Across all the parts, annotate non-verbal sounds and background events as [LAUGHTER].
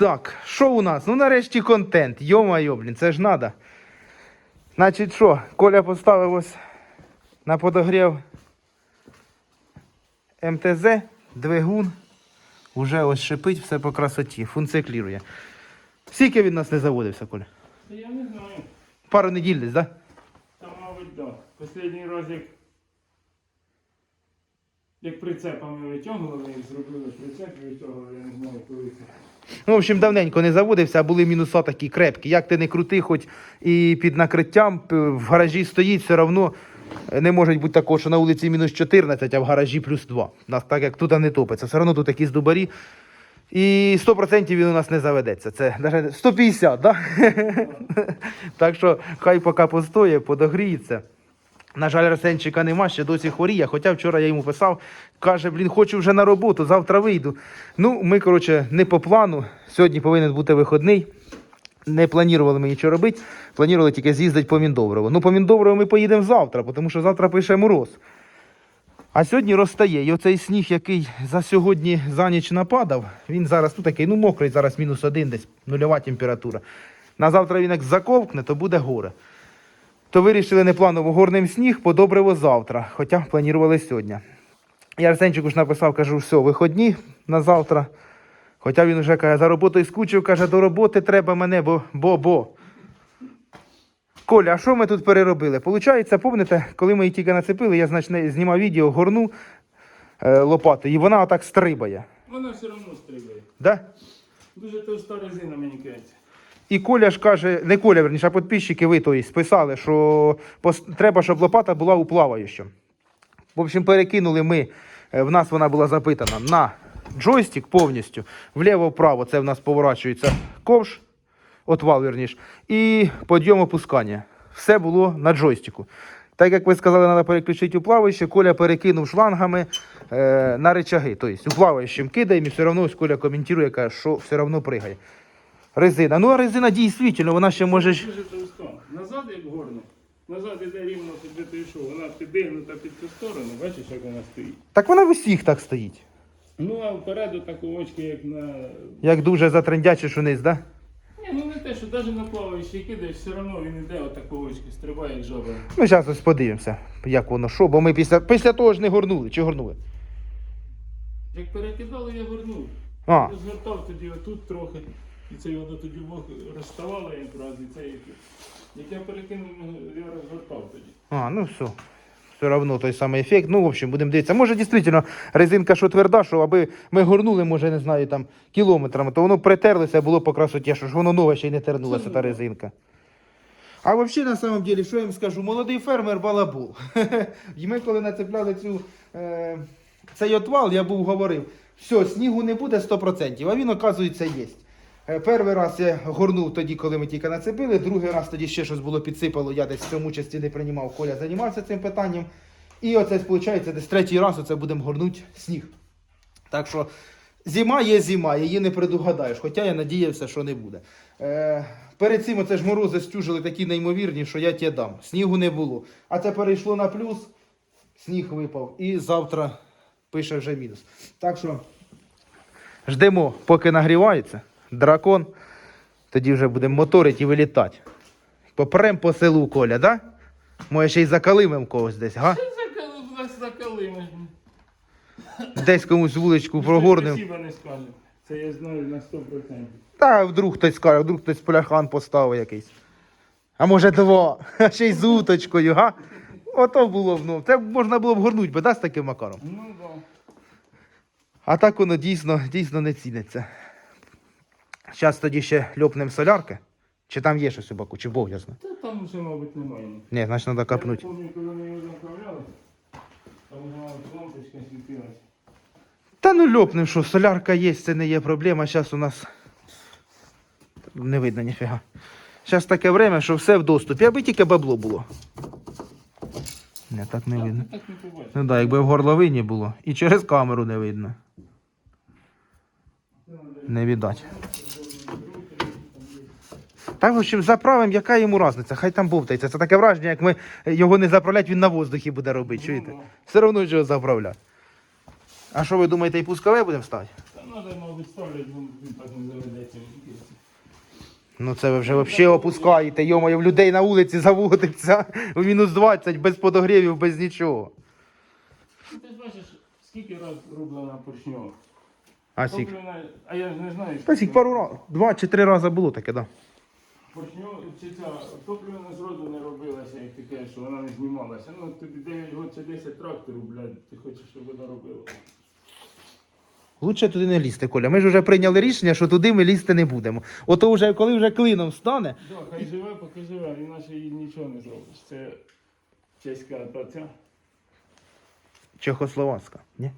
Так, що у нас? Ну нарешті контент. Йо-майо, блін, це ж надо. Значить, що, Коля поставив ось на подогрів МТЗ, двигун. Уже ось шипить, все по красоті, функціклірує. Скільки він нас не заводився, Коля? Та я не знаю. Пару неділь десь, так? Да? Там, мабуть, так. Останній раз, як, як прицепами витягували, як зробили прицеп і витягували, я не знаю, коли це. Ну, в общем, давненько не заводився, а були мінуса такі крепкі. Як ти не крути, хоч і під накриттям в гаражі стоїть, все одно не може бути такого, що на вулиці мінус 14, а в гаражі плюс 2. Нас так як тут не топиться. Все одно тут якісь дубарі. І 100% він у нас не заведеться. Це навіть 150, да? [LAUGHS] так що хай поки постоє, подогріється. На жаль, Арсенчика нема, ще досі хворіє. Хоча вчора я йому писав, каже, блін, хочу вже на роботу, завтра вийду. Ну, ми, коротше, не по плану. Сьогодні повинен бути вихідний. Не планували ми нічого робити, планували тільки з'їздити по Міндоврово. Ну, по Міндоврово ми поїдемо завтра, тому що завтра пише мороз. А сьогодні розтає. І оцей сніг, який за сьогодні за ніч нападав, він зараз ну, такий, ну мокрий, зараз мінус один, десь нульова температура. На завтра він як заковкне, то буде горе. То вирішили не планово горним сніг, подобриво завтра, хоча планували сьогодні. Я Арсенчику ж написав, кажу, все, виходні на завтра. Хоча він вже каже, за роботою скучив, каже, до роботи треба мене, бо бо бо. Коля, а що ми тут переробили? Получається, пам'ятаєте, коли ми її тільки нацепили, я значне знімав відео, горну е, лопату, і вона отак стрибає. Вона все одно стрибає. Да? Дуже товста резина, мені кажеться. І Коля ж каже, не Коля, верніше, а підписчики ви то есть, писали, що треба, щоб лопата була у плаваючому. В общем, перекинули ми, е, в нас вона була запитана на джойстик повністю. Вліво-вправо це в нас поворачується ковш, отвал, верніше, і підйом опускання. Все було на джойстику. Так як ви сказали, треба переключити у плаваюче, Коля перекинув шлангами е, на рычаги. Тобто у плаваючим кидаємо і все одно Коля коментує, каже, що все одно пригає. Резина. Ну, а резина дійсно, вона ще може. ж- Дуже товста. Назад як горно. Назад іде рівно туди ти йшов. Вона підігнута під цю сторону, бачиш, як вона стоїть. Так вона в усіх так стоїть. Ну, а впереду так очки, як на. Як дуже затрендячиш униз, да? Ні, ну не те, що навіть на плаваючий кидаєш, все одно він іде отак очки, стрибає як жаба. Ну, зараз ось подивимося, як воно що, бо ми після, після того ж не горнули. Чи горнули? Як перекидали, я горнув. А, Розвертав тоді отут трохи, і це воно тоді вдвох розставало якраз, і це як, я перекинув, я розвертав тоді. а, ну все. Все одно той самий ефект. Ну, в общем, будемо дивитися. Може, дійсно, резинка, що тверда, що аби ми горнули, може, не знаю, там кілометрами, то воно притерлося, було по красоті, що ж воно нове ще й не тернулося, та резинка. А взагалі, на самом деле, що я їм скажу, молодий фермер балабул. [LAUGHS] І ми коли нацепляли цю, е, цей отвал, я був говорив, все, снігу не буде 100%, а він, оказується, є. Е, Перший раз я горнув тоді, коли ми тільки нацепили, другий раз тоді ще щось було підсипало, я десь в цьому участі не приймав, Коля займався цим питанням. І оце, виходить, десь третій раз оце будемо горнути сніг. Так що зима є зима, її не предугадаєш, хоча я надіявся, що не буде. Е, перед цим оце ж морози стюжили такі неймовірні, що я тебе дам. Снігу не було. А це перейшло на плюс, сніг випав. І завтра пише вже мінус. Так що ждемо, поки нагрівається. Дракон. Тоді вже будемо моторити і вилітати. Попрем по селу, Коля, да? Може ще й закалимем когось десь, га? [LAUGHS] Закали, закали. Десь комусь вуличку прогорнем. Спасибо не скажу. Це я знаю на 100%. Та вдруг хтось скаже, вдруг хтось поляхан поставив якийсь. А може два, а [LAUGHS] ще й з уточкою, га? Ото було б, ну, це можна було б горнути, би, да, з таким макаром. Ну да. А так воно дійсно, дійсно не ціниться. Зараз тоді ще льопнем солярки. Чи там є щось у баку, чи Бог я знаю. Та там вже, мабуть, немає. Ні, значить треба капнути. Я пам'ятаю, коли ми його заправляли, там вже лампочка світилась. Та ну льопнем, що солярка є, це не є проблема. Зараз у нас не видно ніфіга. Зараз таке время, що все в доступі, аби тільки бабло було. Не, так не видно. Так не побачиш. Ну так, якби в горловині було. І через камеру не видно. Не віддать. Так, в общем, заправимо, яка йому різниця? Хай там бовтається. Це таке враження, як ми його не заправлять, він на воздухі буде робити. Чуєте? Ну, Все одно його заправляти. А що ви думаєте, і пускове будемо ставити? Та Ну, треба, мабуть, ставлять, бо він так не заведеться. Ну це ви вже взагалі опускаєте, йомаю, в людей на вулиці заводиться у мінус 20, без подогрівів, без нічого. Ну, Ти ж бачиш, скільки раз роблена поршньова. А сік. А я ж не знаю. Та сік пару разів, два чи три рази було таке, так. Да. Поршньова, чи ця топлівна зроду не робилася, як кажеш, що вона не знімалася. Ну, тобі 9 років чи 10 тракторів, блядь, ти хочеш, щоб вона робила. Лучше туди не лізти, Коля. Ми ж вже прийняли рішення, що туди ми лізти не будемо. Ото вже, коли вже клином стане, Да, хай живе, поки живе, іначе їй нічого не зробиш. Це чеська та ця. Чехословацька. Ні?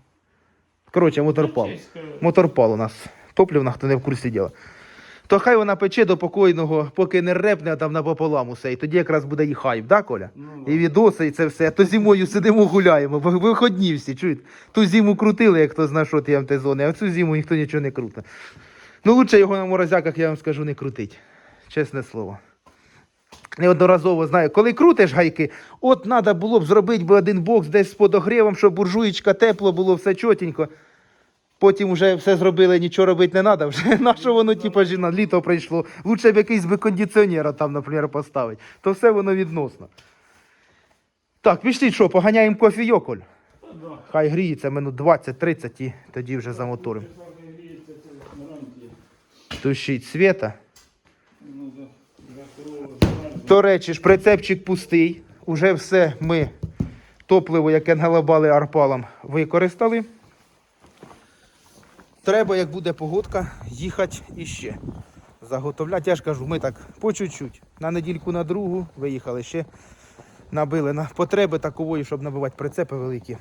Коротше, моторпал. Чеська. Моторпал у нас. Топливна, хто не в курсі діла. То хай вона пече до покойного, поки не репне а там напополам усе. І тоді якраз буде і хайп, да, Коля? Ну, І відоси, і це все. То зимою сидимо гуляємо, бо виходні всі, чуєте? Ту зиму крутили, як хто знає, що ті МТ-зони, а цю зиму ніхто нічого не крутить. Ну, лучше його на морозяках, я вам скажу, не крутить. Чесне слово. Неодноразово знаю, коли крутиш гайки, от треба було б зробити би один бокс десь з подогрівом, щоб буржуєчка тепло було, все чотенько. Потім вже все зробили, нічого робити не треба. Вже [LAUGHS] на що воно, типу, жіна, літо прийшло. Лучше б якийсь би кондиціонера там, наприклад, поставити. То все воно відносно. Так, пішли, що, поганяємо кофійок, Оль? Хай гріється минут 20-30 і тоді вже замоторимо. Тушіть світа. До речі, ж прицепчик пустий. Уже все ми топливо, яке налабали арпалом, використали. Треба, як буде погодка, їхати іще. Заготовляти. Я ж кажу, ми так по чуть-чуть. На недільку, на другу виїхали ще. Набили на потреби такової, щоб набивати прицепи великі.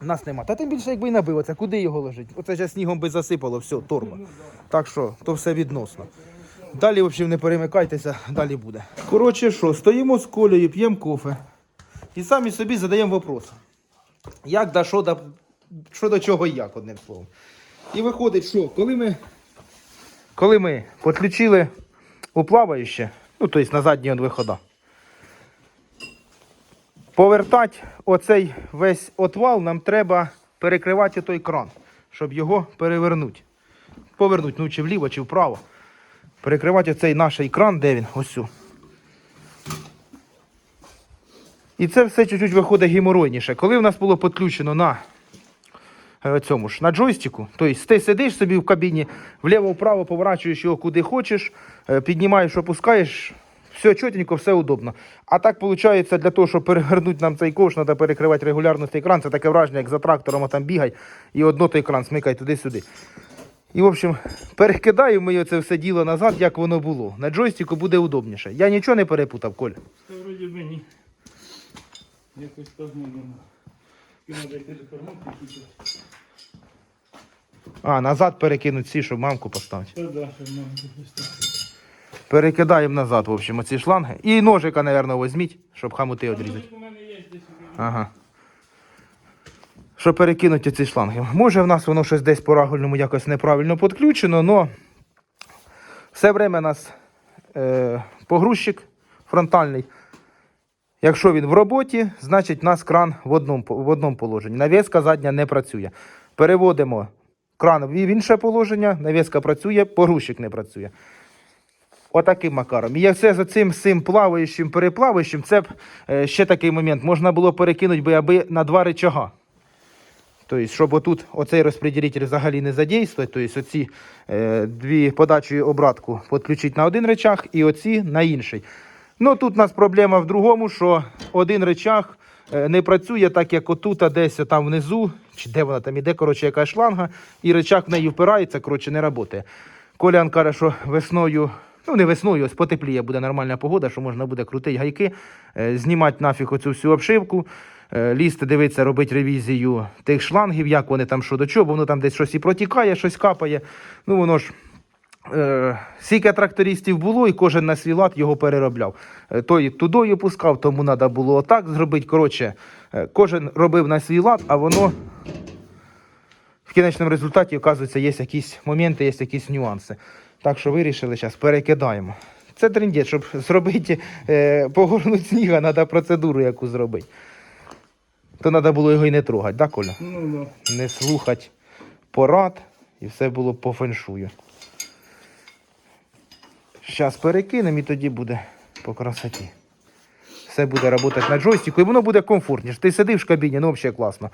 Нас нема. Та тим більше, якби і набив, куди його лежить? Оце ж снігом би засипало, все, торба. Так що, то все відносно. Далі, в общем, не перемикайтеся, далі буде. Коротше, що, стоїмо з колею, п'ємо кофе. І самі собі задаємо вопрос. Як да що да, що до чого і як, одним словом. І виходить, що коли ми, коли ми підключили у ну тобто на задній от вихода, повертати оцей весь отвал, нам треба перекривати той кран, щоб його перевернути. Повернути, ну чи вліво, чи вправо. Перекривати оцей наш екран, де він? Ось сю. І це все чуть-чуть виходить геморойніше. Коли в нас було підключено на цьому ж, на джойстику, тобто ти сидиш собі в кабіні, вліво-вправо поворачуєш його куди хочеш, е, піднімаєш, опускаєш, все чотенько, все удобно. А так виходить, для того, щоб перевернути нам цей ковш, треба перекривати регулярно цей екран. Це таке враження, як за трактором а там бігай, і одно той екран смикай туди-сюди. І, в общем, перекидаємо ми це все діло назад, як воно було. На джойстику буде удобніше. Я нічого не перепутав, Коль. Та вроді би ні. Якось так не думаю. А, назад перекинуть ці, щоб мамку поставити. Перекидаємо назад, в общем, оці шланги. І ножика, мабуть, візьміть, щоб хамути десь. Ага. Щоб перекинути ці шланги. Може, в нас воно щось десь по рагульному якось неправильно підключено, але все время у нас е, погрузчик фронтальний. Якщо він в роботі, значить у нас кран в одному, в одному положенні. Навіска задня не працює. Переводимо кран в інше положення, навіска працює, погрузчик не працює. Отаким макаром. І це за цим цим плаваючим, переплаваючим, це б е, ще такий момент. Можна було перекинути би аби на два рычага. Тобто, щоб отут оцей розподілитель взагалі не задействувати, тобто оці е, дві подачі обратку підключити на один рычаг і оці на інший. Ну тут у нас проблема в другому, що один рычаг е, не працює так, як отут, а десь там внизу, чи де вона там іде, коротше, якась шланга, і рычаг в неї впирається, коротше, не працює. Колян каже, що весною, ну не весною, ось потепліє, буде нормальна погода, що можна буде крутити гайки, е, знімати нафіг оцю всю обшивку, е, лізти, дивитися, робити ревізію тих шлангів, як вони там що до чого, бо воно там десь щось і протікає, щось капає. Ну воно ж. Е, Скільки трактористів було, і кожен на свій лад його переробляв. Е, Той тудою пускав, тому треба було отак зробити. Коротше, е, кожен робив на свій лад, а воно в кінечному результаті, оказується, є якісь моменти, є якісь нюанси. Так що вирішили, зараз перекидаємо. Це трендець, щоб зробити, погорнути сніга, треба процедуру яку зробити. То треба було його і не трогати, да, Коля? Ну, да. Не слухати порад і все було по феншую. Зараз перекинемо і тоді буде по красоті. Все буде працювати на джойстику, і воно буде комфортніше. Ти сидиш в кабіні, ну взагалі класно.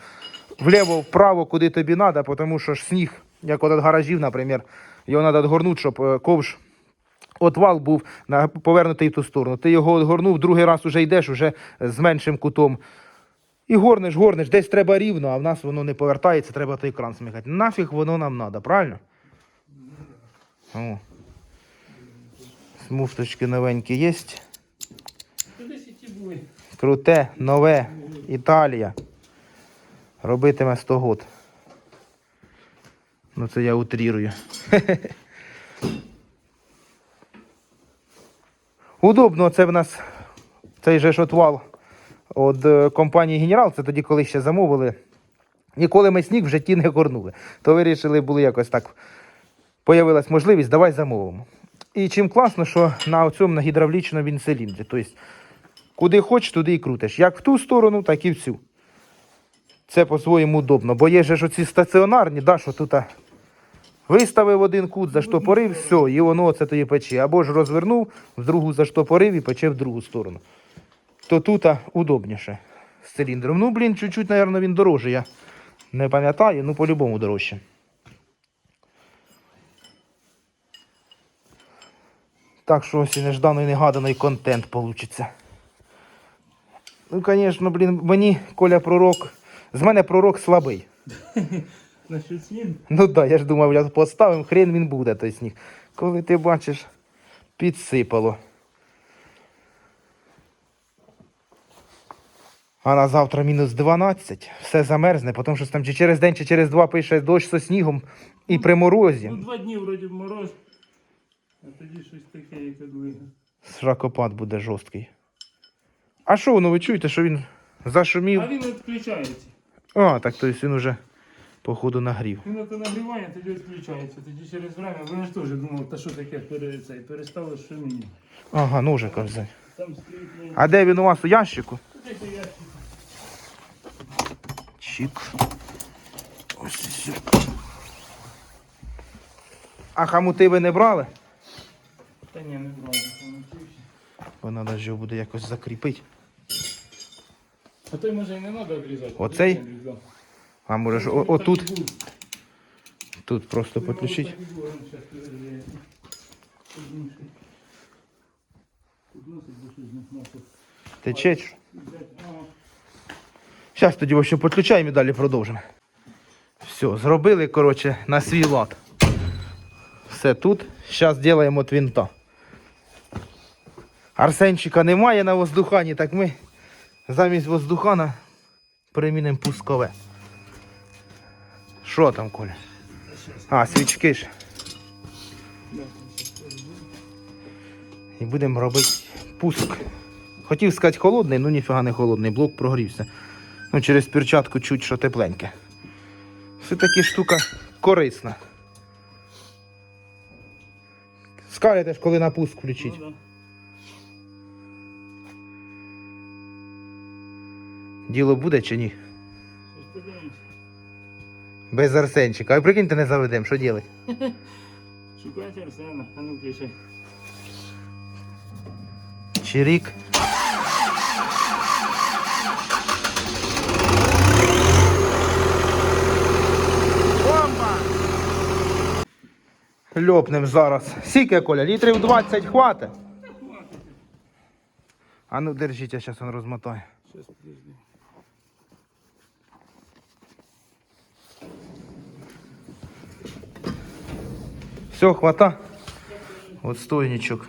Вліво, вправо, куди тобі треба, тому що ж сніг, як от гаражів, наприклад, його треба відгорнути, щоб е, ковш отвал був повернутий в ту сторону. Ти його відгорнув, другий раз вже йдеш уже з меншим кутом. І горнеш, горнеш, десь треба рівно, а в нас воно не повертається, треба той кран смикати. Нафіг воно нам треба, правильно? О. Смуфточки новенькі є. Круте, нове, Італія. Робитиме 100 год. Ну це я утрірую. [LAUGHS] Удобно, це в нас цей же ж отвал від е, компанії Генерал, це тоді, коли ще замовили. Ніколи ми сніг в житті не горнули. То вирішили були якось так. Появилась можливість, давай замовимо. І чим класно, що на цьому на гідравлічному він циліндрі. Тобто Куди хочеш, туди і крутиш. Як в ту сторону, так і в цю. Це по-своєму удобно. Бо є ж оці стаціонарні, да, що тут виставив один кут, заштопорив, все, і воно це тоді пече. Або ж розвернув, в другу заштопорив і пече в другу сторону. То тут удобніше з циліндром. Ну, блін, чуть-чуть, мабуть, він дорожче. Я не пам'ятаю, ну по-любому дорожче. Так що ось і нежданий негаданий контент вийде. Ну, звісно, блін, мені Коля пророк. З мене пророк слабий. [LAUGHS] Ну так, да, я ж думав, я поставив, хрен він буде той сніг. Коли ти бачиш, підсипало. А на завтра мінус 12, все замерзне, тому що там чи через день, чи через два пише дощ зі снігом і при морозі. Ну, два дні вроді мороз, а тоді щось таке, як одлига. Шракопад буде жорсткий. А що воно, ви чуєте, що він зашумів? А він відключається. А, так то есть він уже, походу, нагрів. Він ото нагріває, тоді відключається. Тоді через время, вони ж теж думали, та що таке пере, цей, перестало шуміння. Ага, ножика взяти. Там стоїть ну, А де він у вас у ящику? десь ящик. Чик. Ось і все. А хамути ви не брали? Та ні, не помочився. Бо треба ж його буде якось закріпити. А той може і не треба обрізати. Оцей? А може ж о- отут, тут просто підключити. так і щас перевіряє. Подумай. Підносить, бо щось не знав, що Тече. що? взяти. Ага. Зараз тоді в общем, підключаємо і далі продовжимо. Все, зробили, коротше, на свій лад. Все тут. Зараз робимо от винта. Арсенчика немає на воздухані, так ми замість воздухана примінимо пускове. Що там, Коля? А, свічки ж. І будемо робити пуск. Хотів сказати холодний, ну ніфіга не холодний, блок прогрівся. Ну, через перчатку чуть що тепленьке. Все-таки штука корисна. Скажете ж, коли на пуск включить. Діло буде чи ні? Без Арсенчика. А прикиньте, не заведемо, що робити? Шукайте Арсена, а ну включай. Чирік. Бомба! Льопнем зараз. Скільки, Коля? Літрів 20 хватить? А ну держіть, я зараз він розмотаю. Щас подожди. Все, хвата. Отстойничок.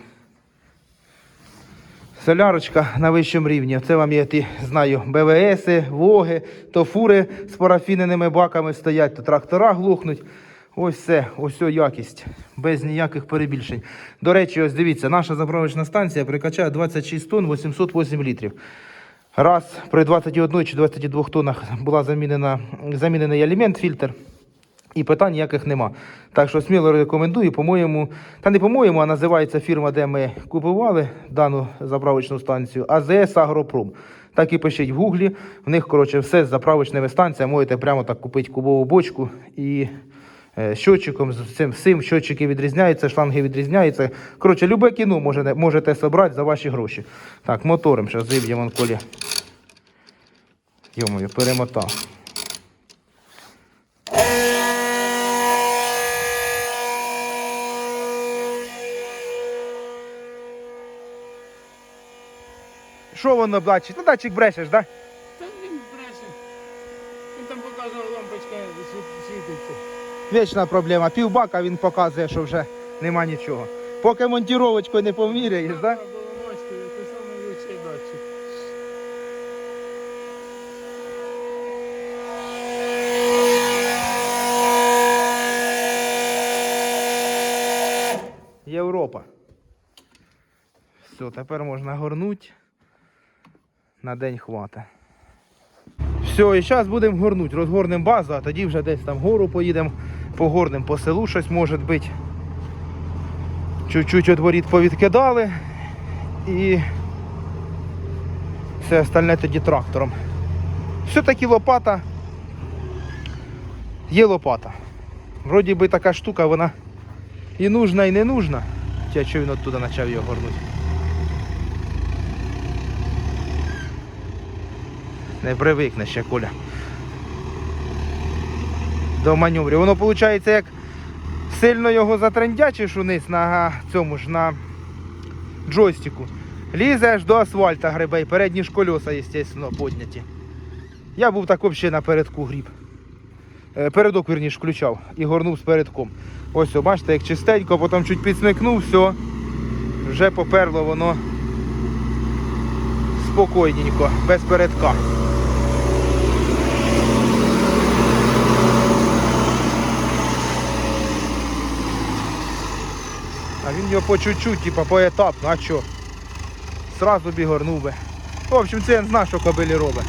Солярочка на вищому рівні. Це вам я ті, знаю, БВСи, Воги, то фури з парафіненими баками стоять, то трактора глухнуть. Ось все, ось о якість, без ніяких перебільшень. До речі, ось дивіться, наша заправочна станція прикачає 26 тонн 808 літрів. Раз при 21 чи 22 тоннах була замінена, замінений елемент, фільтр. І питань ніяких нема. Так що сміло рекомендую, по-моєму, та не по-моєму, а називається фірма, де ми купували дану заправочну станцію, АЗС Агропром. Так і пишіть в гуглі. В них, коротше, все з заправочними станціями. Можете прямо так купити кубову бочку і е, щотчиком, з цим всім щотчики відрізняються, шланги відрізняються. Коротше, любе кіно можете, можете собрати за ваші гроші. Так, мотором зараз зиб'ємо колі. Йомою, перемотав. Що воно бачить? Ну, датчик брешеш, так? Та він бреше. Він там показував лампочка світ- світиться. Вічна проблема. Півбака він показує, що вже нема нічого. Поки монтіровочкою не поміряєш, так? Да? Європа. Все, тепер можна горнути. На день хвата. Все, і зараз будемо горнути. Розгорнемо базу, а тоді вже десь там вгору поїдемо, погорнемо по селу щось може бути. Чуть-чуть отворіт повідкидали і все остальне тоді трактором. Все-таки лопата. Є лопата. Вроді би така штука, вона і нужна, і не нужна. Я що він оттуда почав його горнути. Не привикне ще Коля. До маневрів. Воно виходить як сильно його затрендячиш униз на цьому ж на джойстику. Лізе аж до асфальта грибе і передні ж колеса, звісно, підняті. Я був так взагалі напередку гріб. Е, Передок, вірніш, включав і горнув з передком. Ось, бачите, як чистенько, потім чуть підсмикнув, все, вже поперло воно спокійненько, без передка. А він його по чуть-чуть, типа поетапно, а що? Сразу б горнув би. В общем, це я знаю, що кобилі робить.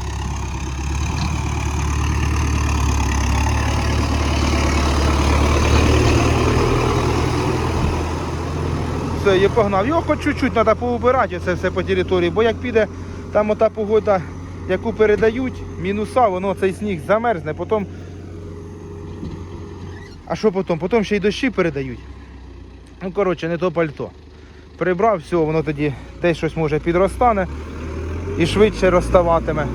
Все, я погнав. Його хоч чуть-чуть треба поубирати це все по території, бо як піде там ота погода, яку передають, мінуса, воно цей сніг замерзне, потім. А що потім? Потім ще й дощі передають. Ну, коротше, не то пальто. Прибрав, все, воно тоді десь щось може підростане і швидше розставатиме.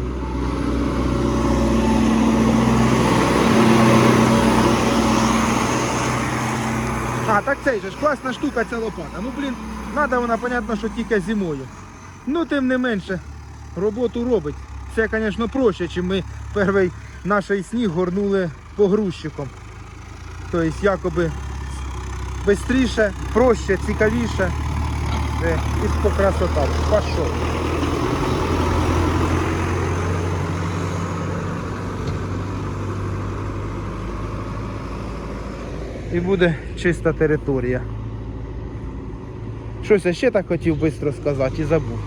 А, так цей же ж класна штука ця лопата. Ну, блін, треба вона, понятно, що тільки зимою. Ну, тим не менше, роботу робить. Це, звісно, проще, ніж ми перший наш сніг горнули погрузчиком. Тобто, якоби швидше, проще, цікавіше. Е, І красота. Пішов. І буде чиста територія. Щось я ще так хотів швидко сказати і забув.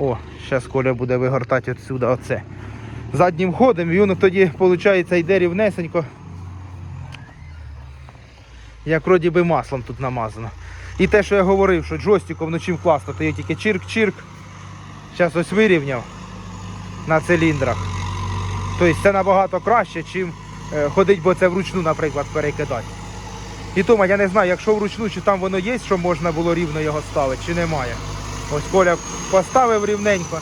О, зараз Коля буде вигортати відсюди оце. Заднім ходом і воно тоді, виходить, йде рівнесенько. Як вроді би маслом тут намазано. І те, що я говорив, що джойстиком ну чим класно, то є тільки чирк-чирк. Зараз ось вирівняв на циліндрах. Тобто це набагато краще, чим е, ходить, бо це вручну, наприклад, перекидати. І тому я не знаю, якщо вручну, чи там воно є, що можна було рівно його ставити, чи немає. Ось Коля поставив рівненько.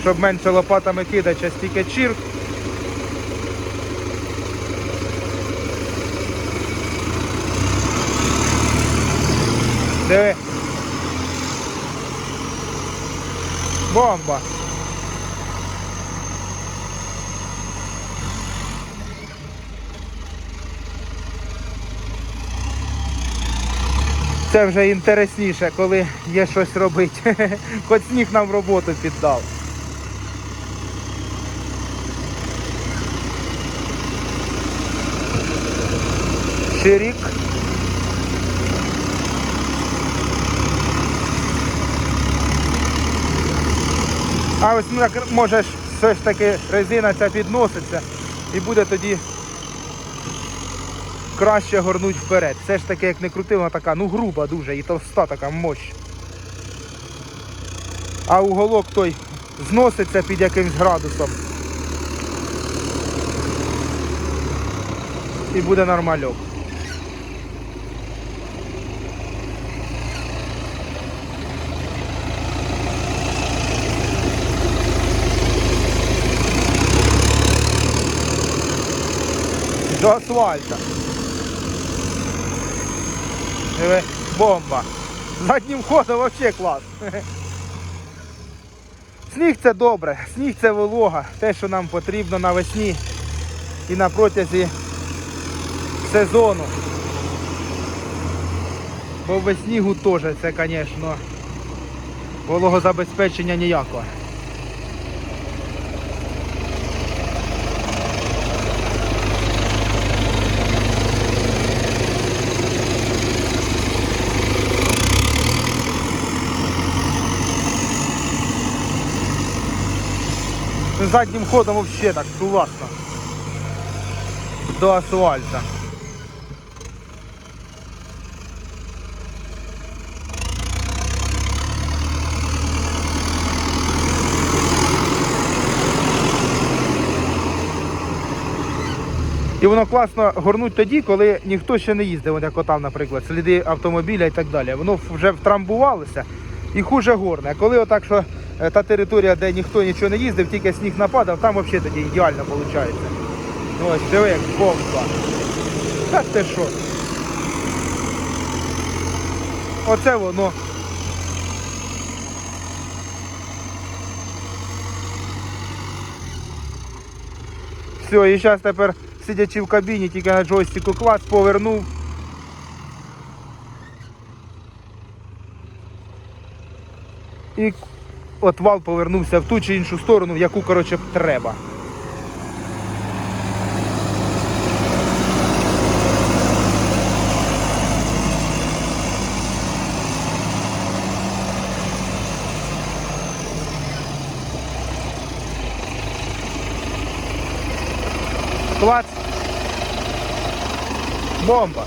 Щоб менше лопатами кидати, час тільки чірк. Диви. Бомба. Це вже інтересніше, коли є щось робити. [LAUGHS] Хоч сніг нам роботу піддав. Чирік. А ось ну, так, може ж все ж таки резина ця підноситься і буде тоді краще горнуть вперед. Все ж таки, як не крути, вона така, ну груба дуже і товста така мощ. А уголок той зноситься під якимсь градусом. і буде нормальок. До асфальта. Бомба. Заднім ходом вообще клас. Сніг це добре, сніг це волога, те, що нам потрібно навесні і на протязі сезону. Бо без снігу теж це, звісно, вологозабезпечення ніякого. Заднім ходом взагалі так класно. До асфальта. І воно класно горнуть тоді, коли ніхто ще не їздив, от як отам, наприклад, сліди автомобіля і так далі. Воно вже втрамбувалося і хуже горне. Коли отак, що та територія, де ніхто нічого не їздив, тільки сніг нападав, там взагалі тоді ідеально виходить. Ось диви, як бомба. Та ти що? Оце воно. Все, і зараз тепер, сидячи в кабіні, тільки на джойстику клац, повернув. І от вал повернувся в ту чи іншу сторону, в яку, коротше, треба. Клац. Бомба.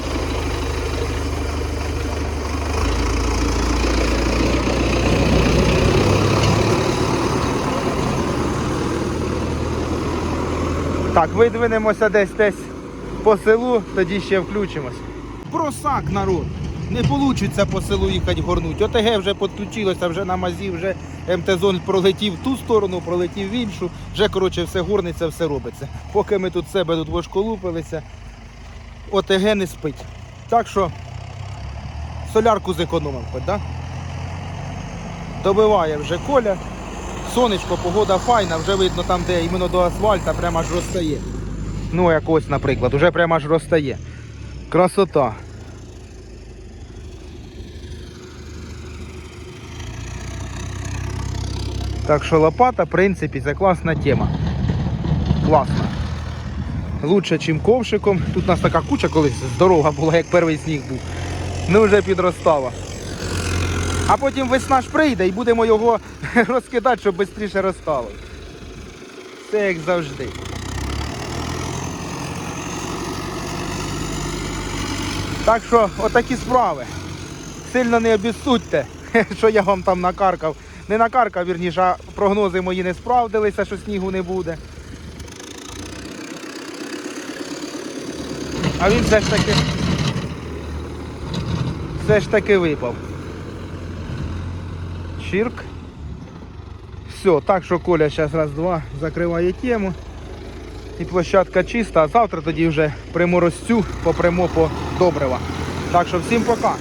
Так, видвинемося десь десь по селу, тоді ще включимось. Просак, народ. Не вийде по селу їхати горнуть. ОТГ вже підключилося, вже на мазі, вже МТ-зон пролетів в ту сторону, пролетів в іншу. Вже коротше все горниться, все робиться. Поки ми тут себе тут вошколупилися, ОТГ не спить. Так що солярку зекономив хоч, да? Добиває вже коля. Сонечко, погода файна, вже видно там, де іменно до асфальта, прямо аж розстає. Ну, як ось, наприклад, вже прямо аж розстає. Красота. Так що лопата, в принципі, це класна тема. Класна. Лучше, ніж ковшиком. Тут у нас така куча колись здорова була, як перший сніг був. Ну вже підростала. А потім весна ж прийде і будемо його [LAUGHS] розкидати, щоб швидше розстало. Все як завжди. Так що, отакі справи. Сильно не обіссудьте, [LAUGHS] що я вам там накаркав. Не накаркав, вірніше, а прогнози мої не справдилися, що снігу не буде. А він все ж таки все ж таки випав. Чирк. Все, так що Коля зараз раз-два закриває тему. І площадка чиста, а завтра тоді вже приморозцю попрямо по добрива. Так що всім пока.